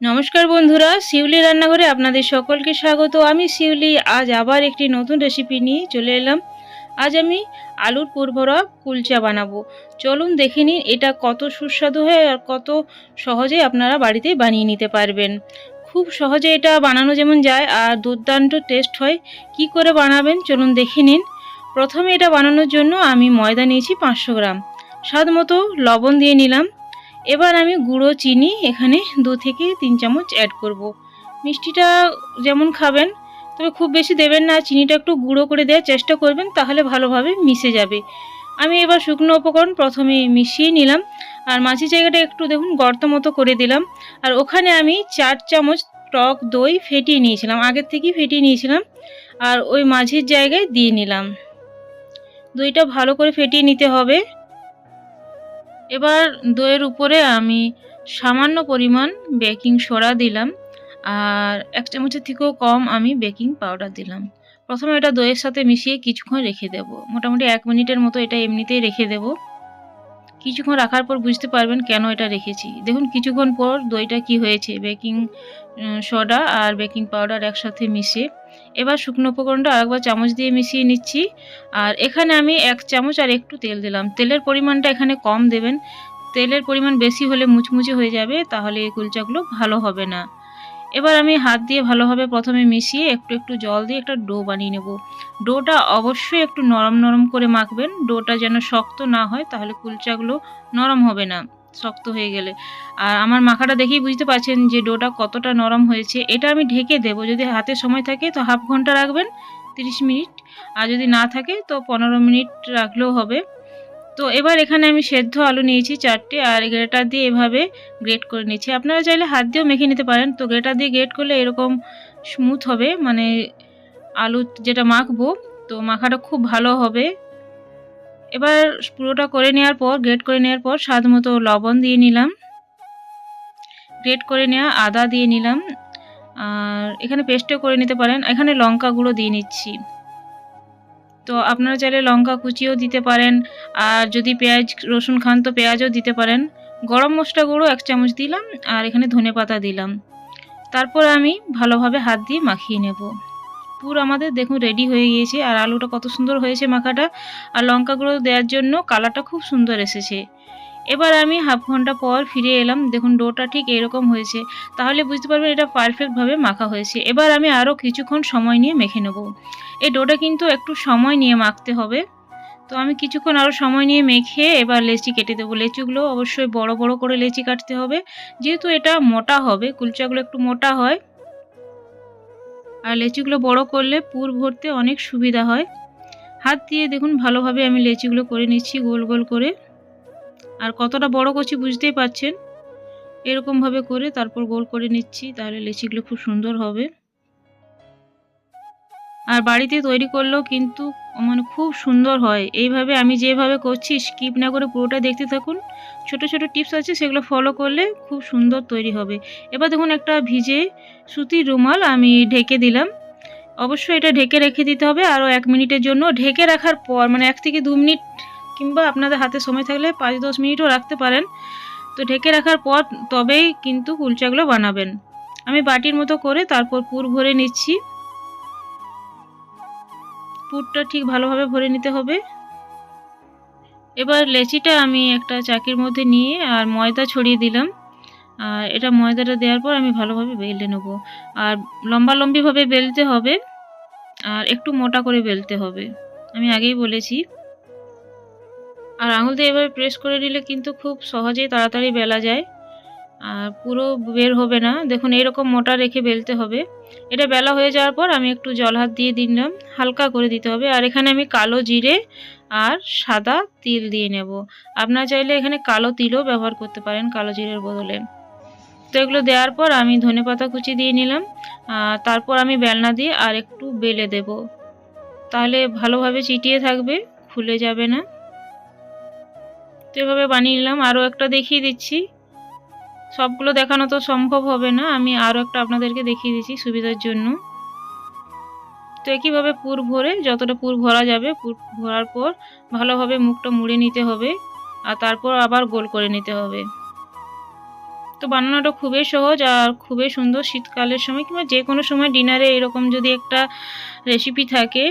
নমস্কার বন্ধুরা, শিউলি রান্নাঘরে আপনাদের সকলকে স্বাগত। আমি শিউলি, আজ আবার একটি নতুন রেসিপি নিয়ে চলে এলাম। আজ আমি আলুর পুরভরা কুলচা বানাবো। চলুন দেখে নিন এটা কত সুস্বাদু হয় আর কত সহজে আপনারা বাড়িতে বানিয়ে নিতে পারবেন। খুব সহজে এটা বানানো যেমন যায় আর দুর্দান্ত টেস্ট হয়। কি করে বানাবেন চলুন দেখে নিন। প্রথমে এটা বানানোর জন্য আমি ময়দা নিয়েছি পাঁচশো গ্রাম। স্বাদ মতো লবণ দিয়ে নিলাম। এবার আমি গুঁড়ো, চিনি এখানে দু থেকে তিন চামচ অ্যাড করব। মিষ্টিটা যেমন খাবেন, তবে খুব বেশি দেবেন না। চিনিটা একটু গুঁড়ো করে দেওয়ার চেষ্টা করবেন, তাহলে ভালোভাবে মিশে যাবে। আমি এবার শুকনো উপকরণ প্রথমে মিশিয়ে নিলাম। আর মাঝি জায়গাটা একটু দেখুন, গর্ত মতো করে দিলাম। আর ওখানে আমি চার চামচ টক দই ফেটিয়ে নিয়েছিলাম। আগের থেকেই ফেটিয়ে নিয়েছিলাম। আর ওই মাঝির জায়গায় দিয়ে নিলাম। দইটা ভালো করে ফেটিয়ে নিতে হবে। এবার দইয়ের উপরে আমি সামান্য পরিমাণ বেকিং সোডা দিলাম, আর এক চামচের থেকেও কম আমি বেকিং পাউডার দিলাম। প্রথমে এটা দইয়ের সাথে মিশিয়ে কিছুক্ষণ রেখে দেব। মোটামুটি এক মিনিটের মতো এটা এমনিতেই রেখে দেব। কিছুক্ষণ রাখার পর বুঝতে পারবেন কেন এটা রেখেছি। দেখুন, কিছুক্ষণ পর দইটা কি হয়েছে। বেকিং সোডা আর বেকিং পাউডার একসাথে মিশে এবার শুকনো উপকরণটা আরেকবার চামচ দিয়ে মিশিয়ে নিচ্ছি। আর এখানে আমি এক চামচ আর একটু তেল দিলাম। তেলের পরিমাণটা এখানে কম দেবেন। তেলের পরিমাণ বেশি হলে মুচমুচে হয়ে যাবে, তাহলে এই কুলচাগুলো ভালো হবে না। এবার আমি হাত দিয়ে ভালোভাবে প্রথমে মিশিয়ে একটু একটু জল দিয়ে একটা ডো বানিয়ে নেব। ডোটা অবশ্যই একটু নরম নরম করে মাখবেন। ডোটা যেন শক্ত না হয়, তাহলে কুলচাগুলো নরম হবে না। শক্ত হয়ে গেলে। আর আমার মাখাটা দেখেই বুঝতে পারছেন যে ডোটা কতটা নরম হয়েছে। এটা আমি ঢেকে দেবো। যদি হাতে সময় থাকে তো হাফ ঘণ্টা রাখবেন, তিরিশ মিনিট। আর যদি না থাকে তো পনেরো মিনিট রাখলেও হবে। তো এবার এখানে আমি সেদ্ধ আলু নিয়েছি চারটে। আর গ্রেটার দিয়ে এভাবে গ্রেট করে নিয়েছি। আপনারা চাইলে হাত দিয়েও মেখে নিতে পারেন। তো গ্রেটার দিয়ে গ্রেট করলে এরকম স্মুথ হবে। মানে আলু যেটা মাখবো, তো মাখাটা খুব ভালো হবে। এবার পুরোটা করে নেওয়ার পর গ্রেট করে নেওয়ার পর স্বাদ মতো লবণ দিয়ে নিলাম। গ্রেট করে নেওয়া আদা দিয়ে নিলাম। আর এখানে পেস্টও করে নিতে পারেন। এখানে লঙ্কা গুঁড়ো দিয়ে নিচ্ছি। তো আপনারা চাইলে লঙ্কা কুচিও দিতে পারেন। আর যদি পেঁয়াজ, রসুন খান তো পেঁয়াজও দিতে পারেন। গরম মশলা গুঁড়ো এক চামচ দিলাম। আর এখানে ধনে পাতা দিলাম। তারপর আমি ভালোভাবে হাত দিয়ে মাখিয়ে নেব। পুর আমাদের দেখুন রেডি হয়ে গিয়েছে, আর আলুটা কত সুন্দর হয়েছে মাখাটা, আর লঙ্কাগুলো দেওয়ার জন্য কালারটা খুব সুন্দর এসেছে। এবার আমি হাফ ঘণ্টা পর ফিরে এলাম, দেখুন ডোটা ঠিক এরকম হয়েছে, তাহলে বুঝতে পারবেন এটা পারফেক্টভাবে মাখা হয়েছে। এবার আমি আরও কিছুক্ষণ সময় নিয়ে মেখে নেব। এই ডোটা কিন্তু একটু সময় নিয়ে মাখতে হবে। তো আমি কিছুক্ষণ আরও সময় নিয়ে মেখে এবার লেচি কেটে দেবো। লেচিগুলো অবশ্যই বড় বড় করে লেচি কাটতে হবে, যেহেতু এটা মোটা হবে, কুলচাগুলো একটু মোটা হয় আর লেচিগুলো বড় করলে পুর ভরতে অনেক সুবিধা হয়। হাত দিয়ে দেখুন ভালোভাবে আমি লেচিগুলো করে নিচ্ছি গোল গোল করে। আর কতটা বড় করছি বুঝতেই পারছেন। এরকমভাবে করে তারপর গোল করে নিচ্ছি, তাহলে লেচিগুলো খুব সুন্দর হবে। আর বাড়িতে তৈরি করলেও কিন্তু মানে খুব সুন্দর হয়। এইভাবে আমি যেভাবে করছি স্কিপ না করে পুরোটা দেখতে থাকুন। ছোট ছোট টিপস আছে, সেগুলো ফলো করলে খুব সুন্দর তৈরি হবে। এবার দেখুন একটা ভিজে সুতির রুমাল আমি ঢেকে দিলাম। অবশ্যই এটা ঢেকে রেখে দিতে হবে। আরও এক মিনিটের জন্য ঢেকে রাখার পর মানে এক থেকে দু মিনিট কিংবা আপনাদের হাতে সময় থাকলে পাঁচ দশ মিনিটও রাখতে পারেন। তো ঢেকে রাখার পর তবেই কিন্তু কুলচাগুলো বানাবেন। আমি বাটির মতো করে তারপর পুর ভরে নিচ্ছি। পুরটা ঠিক ভালোভাবে ভরে নিতে হবে। এবার লেচিটা আমি একটা চাকির মধ্যে নিয়ে আর ময়দা ছড়িয়ে দিলাম। আর এটা ময়দাটা দেওয়ার পর আমি ভালোভাবে বেলে নেব। আর লম্বা লম্বিভাবে বেলতে হবে আর একটু মোটা করে বেলতে হবে। আমি আগেই বলেছি। আর আঙুল দিয়ে এভাবে প্রেস করে নিলে কিন্তু খুব সহজেই তাড়াতাড়ি বেলা যায়। আর পুরো বের হবে না। দেখুন এরকম মোটা রেখে বেলতে হবে। এটা বেলা হয়ে যাওয়ার পর আমি একটু জল হাত দিয়ে দিলাম, হালকা করে দিতে হবে। আর এখানে আমি কালো জিরে আর সাদা তিল দিয়ে নেব। আপনারা চাইলে এখানে কালো তিলও ব্যবহার করতে পারেন কালো জিরের বদলে। তো এগুলো দেওয়ার পর আমি ধনে পাতা কুচি দিয়ে নিলাম। তারপর আমি বেলনা দিয়ে আর একটু বেলে দেব। তাহলে ভালোভাবে চিটিয়ে থাকবে, খুলে যাবে না। তো এভাবে বানিয়ে নিলাম। আরও একটা দেখিয়ে দিচ্ছি। সবগুলো দেখানো তো সম্ভব হবে না। আমি আরও একটা আপনাদেরকে দেখিয়ে দিচ্ছি সুবিধার জন্য। তো একইভাবে পুর ভরে যতটা পুর ভরা যাবে, পুর ভরার পর ভালোভাবে মুখটা মুড়ে নিতে হবে আর তারপর আবার গোল করে নিতে হবে। তো বানানোটা খুবই সহজ আর খুবই সুন্দর শীতকালের সময় কিংবা যে কোনো সময় ডিনারে এরকম যদি একটা রেসিপি থাকে,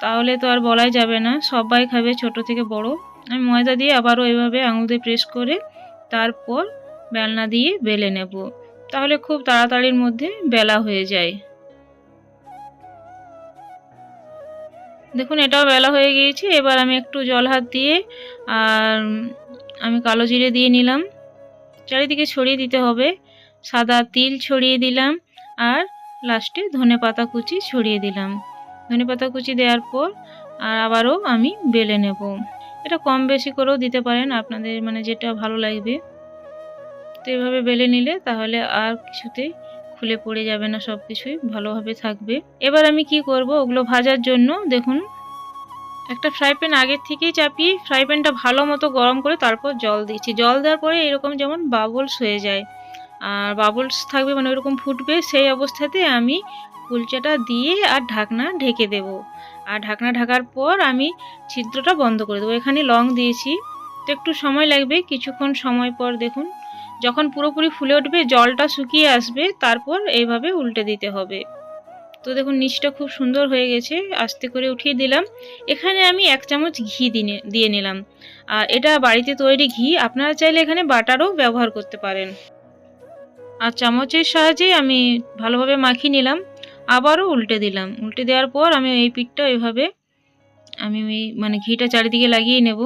তাহলে তো আর বলাই যাবে না। সবাই খাবে ছোট থেকে বড়। আমি ময়দা দিয়ে আবারও এভাবে আঙুল দিয়ে প্রেস করে তারপর বেলনা দিয়ে বেলে নেব। তাহলে খুব তাড়াতাড়ির মধ্যে বেলা হয়ে যায়। দেখুন, এটাও বেলা হয়ে গিয়েছে। এবার আমি একটু জল হাত দিয়ে আর আমি কালো জিরে দিয়ে নিলাম। চারিদিকে ছড়িয়ে দিতে হবে। সাদা তিল ছড়িয়ে দিলাম আর লাস্টে ধনে পাতা কুচি ছড়িয়ে দিলাম। ধনে পাতা কুচি দেওয়ার পর আর আবারও আমি বেলে নেব। এটা কম বেশি করেও দিতে পারেন। আপনাদের মানে যেটা ভালো লাগবে। তো এভাবে বেলে নিলে তাহলে আর কিছুতেই খুলে পড়ে যাবে না সব কিছুই ভালোভাবে থাকবে। এবার আমি কি করব? ওগুলো ভাজার জন্য দেখুন, একটা ফ্রাই প্যান আগের থেকেই চাপিয়ে ফ্রাই প্যানটা ভালো মতো গরম করে তারপর জল দিচ্ছি। জল দেওয়ার পরে এরকম যেমন বাবলস হয়ে যায়। আর বাবলস থাকবে মানে ওরকম ফুটবে, সেই অবস্থাতে আমি কুলচাটা দিয়ে আর ঢাকনা ঢেকে দেব। আর ঢাকনা ঢাকার পর আমি ছিদ্রটা বন্ধ করে দেবো। এখানে লং দিয়েছি। তো একটু সময় লাগবে, কিছুক্ষণ সময় পর দেখুন যখন পুরোপুরি ফুলে উঠবে, জলটা শুকিয়ে আসবে, তারপর এইভাবে উল্টে দিতে হবে। তো দেখুন, নিচটা খুব সুন্দর হয়ে গেছে, আস্তে করে উঠিয়ে দিলাম। এখানে আমি এক চামচ ঘি দিয়ে নিলাম। আর এটা বাড়িতে তৈরি ঘি, আপনারা চাইলে এখানে বাটারও ব্যবহার করতে পারেন। আর চামচের সাহায্যে আমি ভালোভাবে মাখিয়ে নিলাম, আবারও উল্টে দিলাম। উল্টে দেওয়ার পর আমি এই পিঠটা এভাবে, আমি মানে ঘিটা চারিদিকে লাগিয়ে নেব।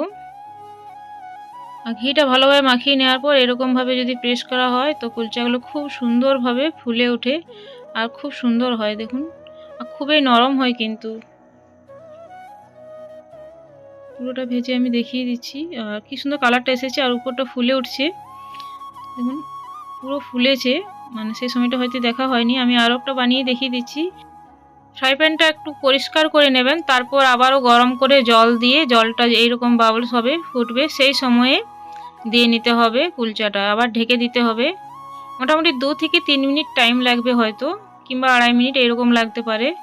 ঘিটা ভালোভাবে মাখিয়ে নেওয়ার পর এরকমভাবে যদি প্রেস করা হয়, তো কুলচাগুলো খুব সুন্দরভাবে ফুলে ওঠে। আর খুব সুন্দর হয় দেখুন। আর খুবই নরম হয় কিন্তু। পুরোটা ভেজে আমি দেখিয়ে দিচ্ছি। আর কি সুন্দর কালারটা এসেছে আর উপরটা ফুলে উঠছে। দেখুন, পুরো ফুলেছে। মানে সেই সময়টা হয়তো দেখা হয়নি। আমি আরও একটা বানিয়ে দেখিয়ে দিচ্ছি। ফ্রাই প্যানটা একটু পরিষ্কার করে নেবেন। তারপর আবারও গরম করে জল দিয়ে, জলটা এইরকম বাবলস হবে, ফুটবে, সেই সময়ে দিয়ে নিতে হবে কুলচাটা, আবার ঢেকে দিতে হবে। মোটামুটি দু থেকে তিন মিনিট টাইম লাগবে হয়তো, কিংবা আড়াই মিনিট এরকম লাগতে পারে।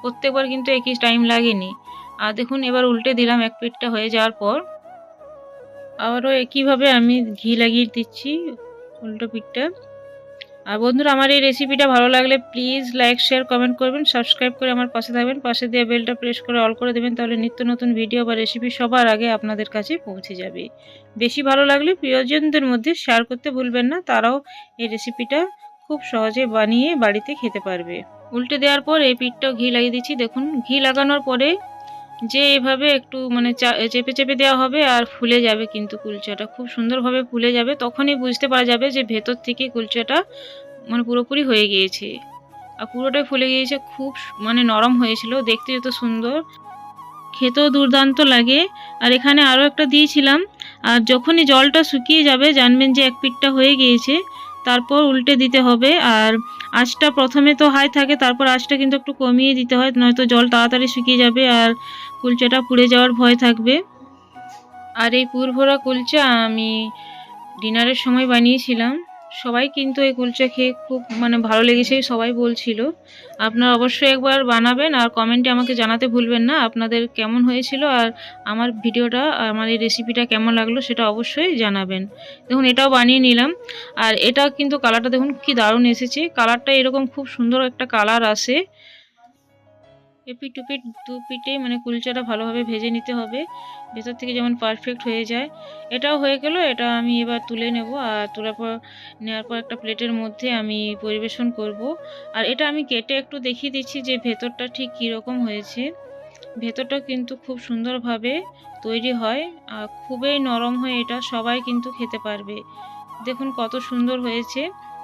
প্রত্যেকবার কিন্তু একই টাইম লাগেনি। আর দেখুন, এবার উল্টে দিলাম, এক প্লেটটা হয়ে যাওয়ার পর। আবারও একইভাবে আমি ঘি লাগিয়ে দিচ্ছি উল্টো পিঠটা। আর বন্ধুরা, আমার এই রেসিপিটা ভালো লাগলে প্লিজ লাইক শেয়ার কমেন্ট করবেন সাবস্ক্রাইব করে আমার পাশে থাকবেন, পাশে দিয়ে বেলটা প্রেস করে অল করে দেবেন, তাহলে নিত্য নতুন ভিডিও বা রেসিপি সবার আগে আপনাদের কাছে পৌঁছে যাবে। বেশি ভালো লাগলে প্রিয়জনদের মধ্যে শেয়ার করতে ভুলবেন না, তারাও এই রেসিপিটা খুব সহজে বানিয়ে বাড়িতে খেতে পারবে। উল্টে দেওয়ার পর এই পিঠটাও ঘি লাগিয়ে দিচ্ছি। দেখুন, ঘি লাগানোর পরে যে এভাবে একটু মানে চেপে চেপে দেওয়া হবে আর ফুলে যাবে কিন্তু কুলচাটা। খুব সুন্দরভাবে ফুলে যাবে, তখনই বুঝতে পারা যাবে যে ভেতর থেকে কুলচাটা মানে পুরোপুরি হয়ে গিয়েছে। আর পুরোটাই ফুলে গিয়েছে, খুব মানে নরম হয়েছিল, দেখতে যত সুন্দর। খেতেও দুর্দান্ত লাগে। আর এখানে আরও একটা দিয়েছিলাম, আর যখনই জলটা শুকিয়ে যাবে, জানবেন যে এক পিঠটা হয়ে গিয়েছে। তারপর উল্টে দিতে হবে। আর আঁচটা প্রথমে তো হাই থাকে, তারপর আঁচটা কিন্তু একটু কমিয়ে দিতে হয়, নয়তো জল তাড়াতাড়ি শুকিয়ে যাবে আর কুলচাটা পুড়ে যাওয়ার ভয় থাকবে। আর এই পুরভরা কুলচা আমি ডিনারের সময় বানিয়েছিলাম। সবাই কিন্তু এই কুলচা খেয়ে খুব মানে ভালো লেগেছে, সবাই বলছিল। আপনারা অবশ্যই একবার বানাবেন আর কমেন্টে আমাকে জানাতে ভুলবেন না, আপনাদের কেমন হয়েছিল আর আমার ভিডিওটা, আমার এই রেসিপিটা কেমন লাগল সেটা অবশ্যই জানাবেন। দেখুন, এটাও বানিয়ে নিলাম। আর এটা কিন্তু কালারটা দেখুন, কি দারুণ এসেছে। কালারটা এরকম খুব সুন্দর একটা কালার আসে। এপিট টুপিট দু পিঠে মানে কুলচাটা ভালোভাবে ভেজে নিতে হবে। ভেতর থেকে যেমন পারফেক্ট হয়ে যায়। এটাও হয়ে গেল, এটা আমি এবার তুলে নেব আর তোলার পর নেওয়ার পর একটা প্লেটের মধ্যে আমি পরিবেশন করব। আর এটা আমি কেটে একটু দেখিয়ে দিচ্ছি যে ভেতরটা ঠিক কীরকম হয়েছে। ভেতরটা কিন্তু খুব সুন্দরভাবে তৈরি হয় আর খুবই নরম হয়ে এটা, সবাই কিন্তু খেতে পারবে। দেখুন কত সুন্দর হয়েছে।